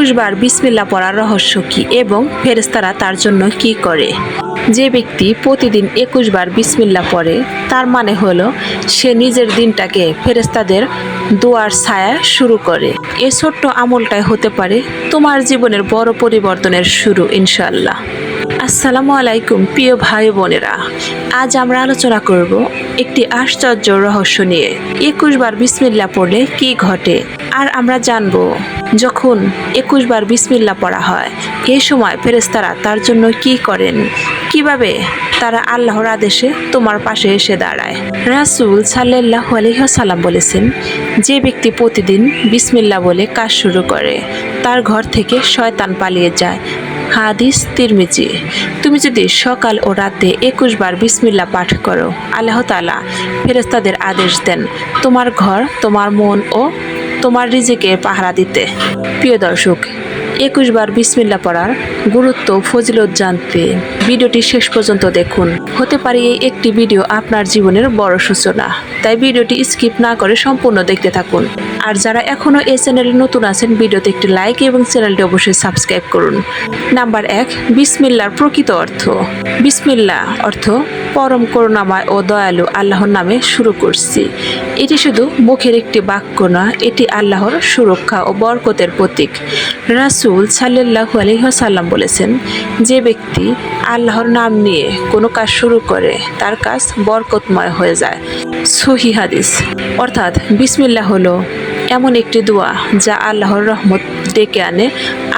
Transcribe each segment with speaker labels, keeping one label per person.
Speaker 1: একুশ বার বিসমিল্লা পড়ার রহস্য কি এবং ফেরেস্তারা তার জন্য কি করে? যে ব্যক্তি প্রতিদিন একুশ বার বিসমিল্লা পড়ে, তার মানে হলো সে নিজের দিনটাকে ফেরেস্তাদের দোয়ার ছায়া শুরু করে। এ ছোট্ট আমলটাই হতে পারে তোমার জীবনের বড় পরিবর্তনের শুরু ইনশাল্লাহ আসসালামু আলাইকুম, প্রিয় ভাই বোনেরা। আজ আমরা আলোচনা করব একটি আশ্চর্য রহস্য নিয়ে। একুশ বার বিসমিল্লা পড়লে কি ঘটে? আর আমরা জানব যখন একুশ বার বিসমিল্লা পড়া হয়। এই সময় ফেরেস্তারা তার জন্য কি করেন? কীভাবে তারা আল্লাহর আদেশে তোমার পাশে এসে দাঁড়ায়? রাসুল সাল্লাহ আলহিহাসাল্লাম বলেছেন, যে ব্যক্তি প্রতিদিন বিসমিল্লা বলে কাজ শুরু করে, তার ঘর থেকে শয়তান পালিয়ে যায়। হাদিস তিরমিজি। তুমি যদি সকাল ও রাতে একুশ বার বিসমিল্লা পাঠ করো, আল্লাহ তালা ফেরেস্তাদের আদেশ দেন, তোমার ঘর, তোমার মন ও তোমার রিজিকে পাহারা দিতে। প্রিয় দর্শক একুশ বার বিসমিল্লা পড়ার গুরুত্ব ফজিলত জানতে। ভিডিওটি শেষ পর্যন্ত দেখুন। হতে পারে এই একটি ভিডিও আপনার জীবনের বড় সূচনা। তাই ভিডিওটি স্কিপ না করে সম্পূর্ণ দেখতে থাকুন। আর যারা এখনও এই চ্যানেলে নতুন আছেন, ভিডিওতে একটি লাইক এবং চ্যানেলটি অবশ্যই সাবস্ক্রাইব করুন। নাম্বার এক, বিসমিল্লার প্রকৃত অর্থ। বিসমিল্লা অর্থ, পরম করুণাময় ও দয়ালু আল্লাহর নামে শুরু করছি। এটি শুধু মুখের একটি বাক্য না, এটি আল্লাহর সুরক্ষা ও বরকতের প্রতীক। রাসুল সাল্লাহু আলহিহাসাল্লাম বলেছেন, যে ব্যক্তি আল্লাহর নাম নিয়ে কোনো কাজ শুরু করে, তার কাজ বরকতময় হয়ে যায়। সহি হাদিস। অর্থাৎ বিসমিল্লা হলো এমন একটি দোয়া যা আল্লাহর রহমত ডেকে আনে,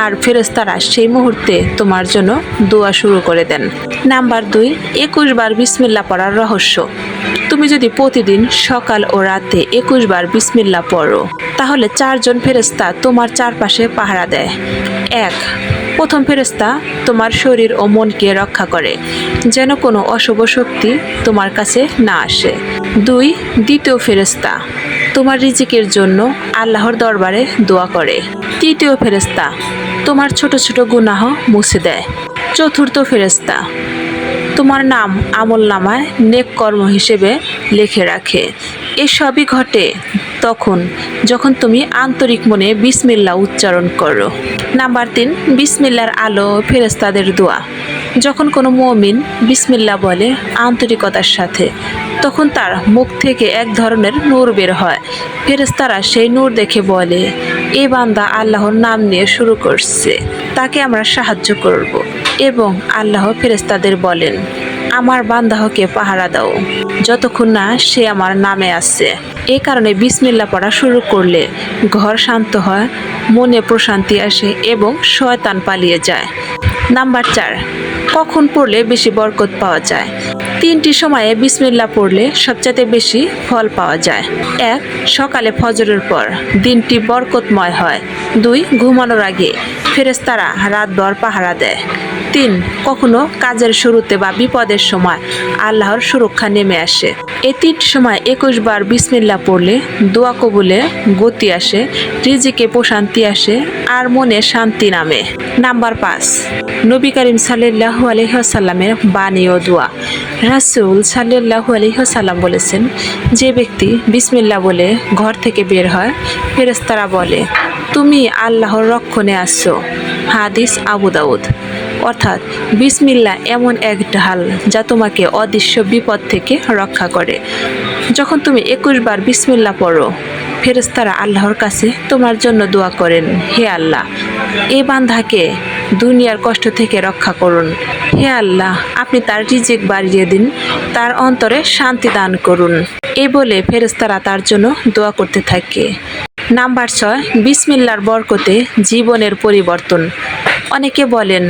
Speaker 1: আর ফেরেস্তারা সেই মুহূর্তে তোমার জন্য দোয়া শুরু করে দেন। নাম্বার দুই, একুশ বার বিসমিল্লা পড়ার রহস্য। তুমি যদি প্রতিদিন সকাল ও রাতে একুশ বার বিসমিল্লা পড়ো, তাহলে চারজন ফেরেস্তা তোমার চারপাশে পাহারা দেয়। এক প্রথম ফেরেস্তা তোমার শরীর ও মনকে রক্ষা করে, যেন কোনো অশুভ শক্তি তোমার কাছে না আসে। দুই, দ্বিতীয় ফেরেস্তা তোমার রিজিকের জন্য আল্লাহর দরবারে দোয়া করে। তৃতীয় ফেরেস্তা তোমার ছোট ছোট গুনাহ মুছে দেয়। চতুর্থ ফেরেস্তা তোমার নাম আমল নামায় নেক কর্ম হিসেবে লেখে রাখে। এসবই ঘটে তখন, যখন তুমি আন্তরিক মনে বিসমিল্লা উচ্চারণ করো। নাম্বার তিন, বিসমিল্লার আলো ফেরেস্তাদের দোয়া। যখন কোনো মমিন বিসমিল্লা বলে আন্তরিকতার সাথে, তখন তার মুখ থেকে এক ধরনের নূর বের হয়। ফেরেস্তারা সেই নূর দেখে বলে, এ বান্দা আল্লাহর নাম নিয়ে শুরু করছে, তাকে আমরা সাহায্য করব। এবং আল্লাহ ফেরেস্তাদের বলেন আমার বান্দাহকে পাহারা দাও। যতক্ষণ না সে আমার নামে আসছে। এ কারণে বিসমিল্লা পড়া শুরু করলে ঘর শান্ত হয়, মনে প্রশান্তি আসে এবং শয়তান পালিয়ে যায়। নাম্বার চার, কখন পড়লে বেশি বরকত পাওয়া যায়? তিনটি সময়ে বিসমিল্লা পড়লে সবচেয়ে বেশি ফল পাওয়া যায়। এক, সকালে ফজরের পর। দিনটি বরকতময় হয়। দুই, ঘুমানোর আগে। ফেরেস্তারা রাতভর পাহারা দেয়। তিন, কখনো কাজের শুরুতে বা বিপদের সময় আল্লাহর সুরক্ষা নেমে আসে। এই তিনটি সময় একুশ বার বিসমিল্লা পড়লে দোয়া কবুলে গতি আসে, রিজিকে প্রশান্তি আসে আর মনে শান্তি নামে। নাম্বার পাঁচ, নবী করিম সাল্লাহু আলহিহাসাল্লামের বাণী ও দোয়া। রাসুল সাল্লাহু আলহিহাসাল্লাম বলেছেন, যে ব্যক্তি বিসমিল্লা বলে ঘর থেকে বের হয় ফেরেস্তারা বলে তুমি আল্লাহর রক্ষণে আসছো। হাদিস আবু দাউদ। অর্থাৎ বিসমিল্লা এমন এক ঢাল যা তোমাকে অদৃশ্য বিপদ থেকে রক্ষা করে। যখন তুমি একুশ বার বিসমিল্লা পড়ো ফেরেস্তারা আল্লাহর কাছে তোমার জন্য দোয়া করেন, হে আল্লাহ, এই বান্ধাকে দুনিয়ার কষ্ট থেকে রক্ষা করুন। হে আল্লাহ, আপনি তার রিজিক বাড়িয়ে দিন, তার অন্তরে শান্তি দান করুন। এই বলে ফেরেস্তারা তার জন্য দোয়া করতে থাকে। নাম্বার ছয়, বিসমিল্লার বরকতে জীবনের পরিবর্তন। অনেকে বলেন,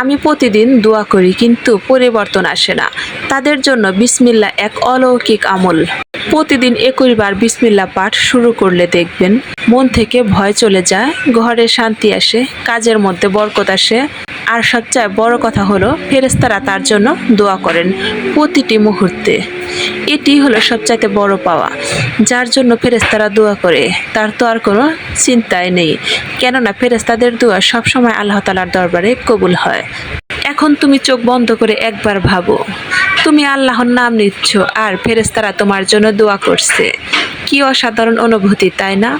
Speaker 1: আমি প্রতিদিন দোয়া করি, কিন্তু পরিবর্তন আসে না। তাদের জন্য বিসমিল্লা এক অলৌকিক আমল। প্রতিদিন একুশ বার বিসমিল্লা পাঠ শুরু করলে দেখবেন, মন থেকে ভয় চলে যায়, ঘরে শান্তি আসে, কাজের মধ্যে বরকত আসে আর সবচেয়ে বড় কথা হলো ফেরেস্তারা তার জন্য দোয়া করেন প্রতিটি মুহূর্তে। এটি হলো সবচাইতে বড় পাওয়া, যার জন্য ফেরেস্তারা দোয়া করে। তার তো আর কোনো চিন্তাই নেই, কেননা ফেরেস্তাদের দোয়া সবসময় আল্লাহ তালার দরবারে কবুল হয়। এখন তুমি চোখ বন্ধ করে একবার ভাবো, তুমি আল্লাহর নাম নিচ্ছ আর ফেরেস্তারা তোমার জন্য দোয়া করছে। কি অসাধারণ অনুভূতি, তাই না?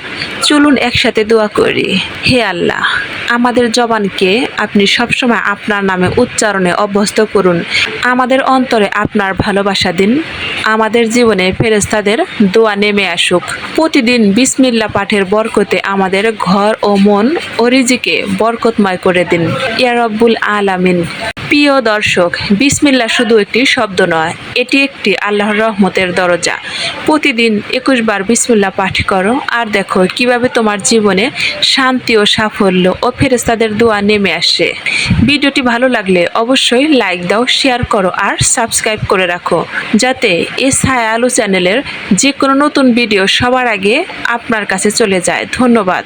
Speaker 1: চলুন একসাথে দোয়া করি, হে আল্লাহ। আমাদের জবানকে আপনি সবসময় আপনার নামে উচ্চারণে অভ্যস্ত করুন। আমাদের অন্তরে আপনার ভালোবাসা দিন। আমাদের জীবনে ফেরেস্তাদের দোয়া নেমে আসুক। প্রতিদিন বিসমিল্লা পাঠের বরকতে আমাদের ঘর ও মন ও রিজিকে বরকতময় করে দিন। ইয়ারব্বুল আলামিন। প্রিয় দর্শক বিসমিল্লা শুধু একটি শব্দ নয়, এটি একটি আল্লাহর রহমতের দরজা। প্রতিদিন একুশ বার বিসমিল্লা পাঠ করো আর দেখো কীভাবে তোমার জীবনে শান্তি ও সাফল্য ও ফেরেস্তাদের দোয়া নেমে আসে। ভিডিওটি ভালো লাগলে অবশ্যই লাইক দাও, শেয়ার করো আর সাবস্ক্রাইব করে রাখো, যাতে এই ছায়া আলো চ্যানেলের যে কোনো নতুন ভিডিও সবার আগে আপনার কাছে চলে যায়। ধন্যবাদ।